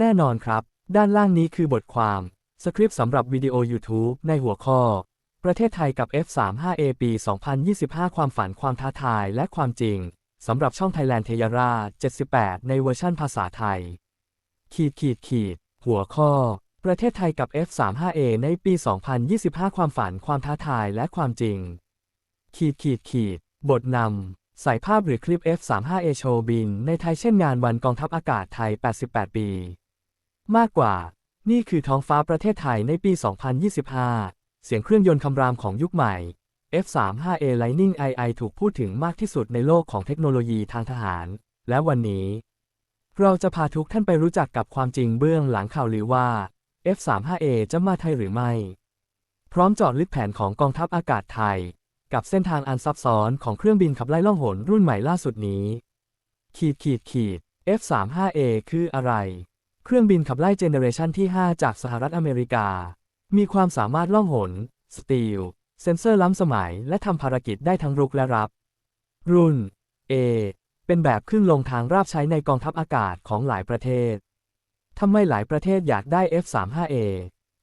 แน่นอนครับ ด้านล่างนี้คือบทความ สคริปต์สำหรับวิดีโอ YouTube ในหัวข้อ ประเทศไทยกับ F35A ปี 2025 ความฝันความท้าทายและความจริง สำหรับช่อง Thailand เทยรา78 ในเวอร์ชั่นภาษาไทย ขีดขีดขีด หัวข้อ ประเทศไทยกับ F35A ในปี 2025 ความฝันความท้าทายและความจริง ขีดขีดขีด บทนำใส่ภาพหรือคลิป F35A โชว์บิน ในไทยเช่นงานวันกองทัพอากาศไทย 88 ปี มากกว่า นี่คือท้องฟ้าประเทศไทยในปี 2025 เสียงเครื่องยนต์คำรามของยุคใหม่ F35A Lightning II ถูกพูดถึงมากที่สุดในโลกของเทคโนโลยีทางทหาร และวันนี้ เราจะพาทุกท่านไปรู้จักกับความจริงเบื้องหลังข่าวลือว่า F35A จะมาไทยหรือไม่ พร้อมจาะลึกแผนของกองทัพอากาศไทย กับเส้นทางอันซับซ้อนของเครื่องบินขับไล่ล่องหนรุ่นใหม่ล่าสุดนี้ ขีดขีดขีด F35A คืออะไร เครื่องบินขับไล่เจเนเรชันที่ 5 จากสหรัฐอเมริกา มีความสามารถล่องหน สตีล เซนเซอร์ล้ำสมัย และทำภารกิจได้ทั้งรุกและรับ รุ่น A เป็นแบบครึ่งลงทางราบใช้ในกองทัพอากาศของหลายประเทศ ทำไมหลายประเทศอยากได้ F35A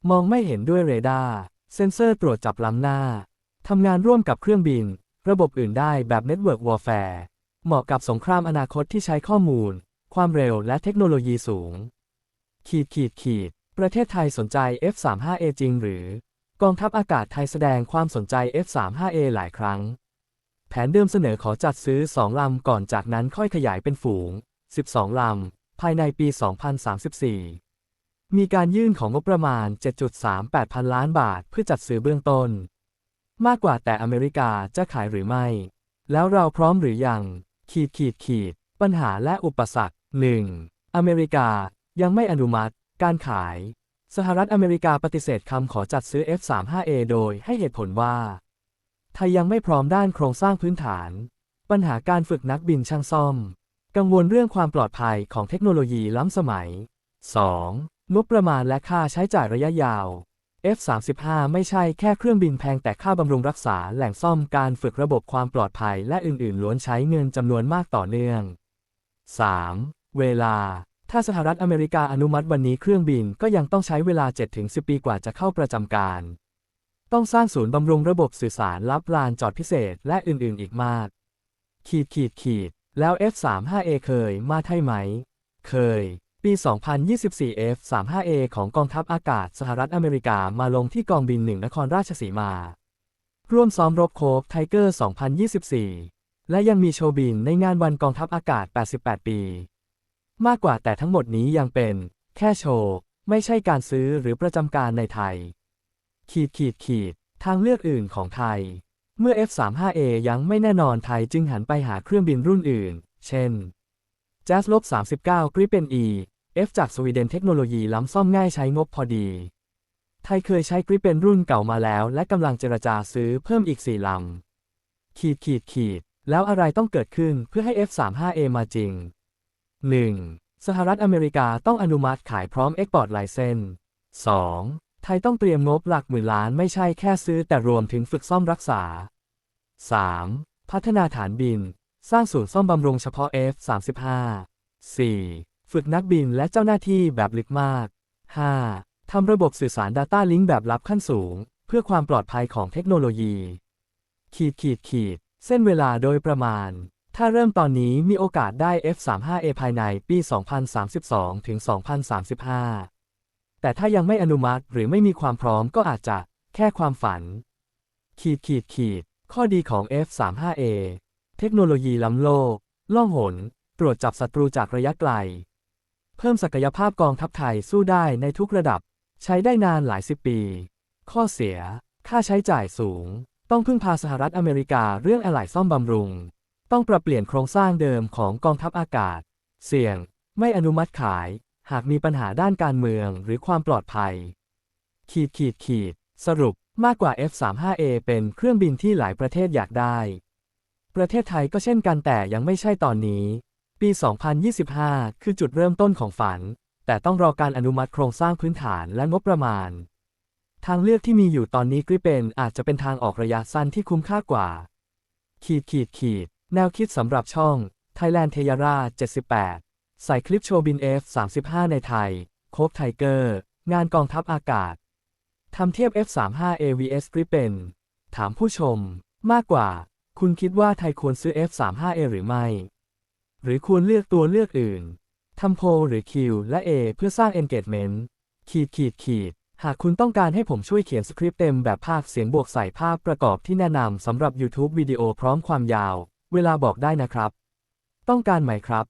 มองไม่เห็นด้วยเรดาร์ เซนเซอร์ตรวจจับล้ำหน้า ทำงานร่วมกับเครื่องบิน ระบบอื่นได้แบบ Network Warfare เหมาะกับสงครามอนาคตที่ใช้ข้อมูล ความเร็วและเทคโนโลยีสูง ขีดขีดขีด ประเทศไทยสนใจ F35A จริงหรือ กองทัพอากาศไทยแสดงความสนใจ F35A หลายครั้ง แผนเดิมเสนอขอจัดซื้อ 2 ลำก่อนจากนั้นค่อยขยายเป็นฝูง 12 ลำ ภายในปี 2034 มีการยื่นของงบประมาณ 7.38 พันล้านบาทเพื่อจัดซื้อเบื้องต้น มากกว่าแต่อเมริกาจะขายหรือไม่ แล้วเราพร้อมหรือยัง ขีดขีดขีด ปัญหาและอุปสรรค 1. อเมริกา ยังไม่อนุมัติ การขาย สหรัฐอเมริกาปฏิเสธคำขอจัดซื้อ F35A โดยให้เหตุผลว่า ไทยยังไม่พร้อมด้านโครงสร้างพื้นฐาน ปัญหาการฝึกนักบินช่างซ่อม กังวลเรื่องความปลอดภัยของเทคโนโลยีล้ำสมัย 2. งบประมาณและค่าใช้จ่ายระยะยาว F35 ไม่ใช่แค่เครื่องบินแพงแต่ค่าบำรุงรักษาแหล่งซ่อมการฝึกระบบความปลอดภัยและอื่นๆ ล้วนใช้เงินจำนวนมากต่อเนื่อง 3. เวลา ถ้าสหรัฐอเมริกาอนุมัติวันนี้เครื่องบินก็ยังต้องใช้เวลา 7-10 ปีกว่าจะเข้าประจำการ ต้องสร้างศูนย์บำรุงระบบสื่อสารลับลานจอดพิเศษและอื่นๆ อีกมาก ขีดขีดขีด แล้ว F35A เคยมาไทยไหม เคย ปี 2024 F35A ของกองทัพอากาศสหรัฐอเมริกามาลงที่กองบินหนึ่งนครราชสีมา ร่วมซ้อมรบโคบไทเกอร์ 2024 และยังมีโชว์บินในงานวันกองทัพอากาศ 88 ปี มากกว่าแต่ทั้งหมดนี้ยังเป็น แค่โชว์ ไม่ใช่การซื้อหรือประจำการในไทย ขีดขีดขีด ทางเลือกอื่นของไทย เมื่อ F35A ยังไม่แน่นอนไทยจึงหันไปหาเครื่องบินรุ่นอื่น เช่น Jazz ลบ39 Gripen E F จากสวีเดนเทคโนโลยีล้ำซ่อมง่ายใช้งบพอดี ไทยเคยใช้ Gripen รุ่นเก่ามาแล้ว และกำลังเจรจาซื้อเพิ่มอีก4ลำขีดขีดขีด แล้วอะไรต้องเกิดขึ้นเพื่อให้ F35A มาจริง 1. สหรัฐอเมริกาต้องอนุมัติขายพร้อม Export License 2. ไทยต้องเตรียมงบหลักหมื่นล้านไม่ใช่แค่ซื้อแต่รวมถึงฝึกซ่อมรักษา 3. พัฒนาฐานบิน สร้างศูนย์ซ่อมบำรุงเฉพาะ F35 4. ฝึกนักบินและเจ้าหน้าที่แบบลึกมาก 5. ทำระบบสื่อสาร Data Link แบบลับขั้นสูง เพื่อความปลอดภัยของเทคโนโลยี ขีดขีดขีด เส้นเวลาโดยประมาณ ถ้าเริ่มตอนนี้มีโอกาสได้ F35A ภายในปี 2032 ถึง 2035 แต่ถ้ายังไม่อนุมัติหรือไม่มีความพร้อมก็อาจจะแค่ความฝัน ขีดขีดขีด ข้อดีของ F35A เทคโนโลยีล้ำโลก ล่องหน ตรวจจับศัตรูจากระยะไกล เพิ่มศักยภาพกองทัพไทยสู้ได้ในทุกระดับ ใช้ได้นานหลายสิบปี ข้อเสีย ค่าใช้จ่ายสูง ต้องพึ่งพาสหรัฐอเมริกาเรื่องอะไหล่ซ่อมบำรุง ต้องปรับเปลี่ยนโครงสร้างเดิมของกองทัพอากาศ เสี่ยง ไม่อนุมัติขาย หากมีปัญหาด้านการเมืองหรือความปลอดภัย ขีดขีดขีด สรุปมากกว่า F35A เป็นเครื่องบินที่หลายประเทศอยากได้ ประเทศไทยก็เช่นกันแต่ยังไม่ใช่ตอนนี้ ปี 2025 คือจุดเริ่มต้นของฝัน แต่ต้องรอการอนุมัติโครงสร้างพื้นฐานและงบประมาณ ทางเลือกที่มีอยู่ตอนนี้กริเป็นอาจจะเป็นทางออกระยะสั้นที่คุ้มค่ากว่า ขีดขีดขีด แนวคิดสำหรับช่อง Thailand เทยรา78 ใส่คลิปโชว์บิน F35 ในไทย โคบไทเกอร์ งานกองทัพอากาศ ทำเทียบ F35 AVS Gripen ถามผู้ชม มากกว่า คุณคิดว่าไทยควรซื้อ F35A หรือไม่ หรือควรเลือกตัวเลือกอื่น ทำโพลหรือ Q และ A เพื่อสร้าง engagement ขีดขีดขีดหากคุณต้องการให้ผมช่วยเขียนสคริปต์เต็มแบบภาคเสียงบวกใส่ภาพประกอบที่แนะนำสำหรับ YouTube วิดีโอพร้อมความยาว เวลาบอกได้นะครับ ต้องการไหมครับ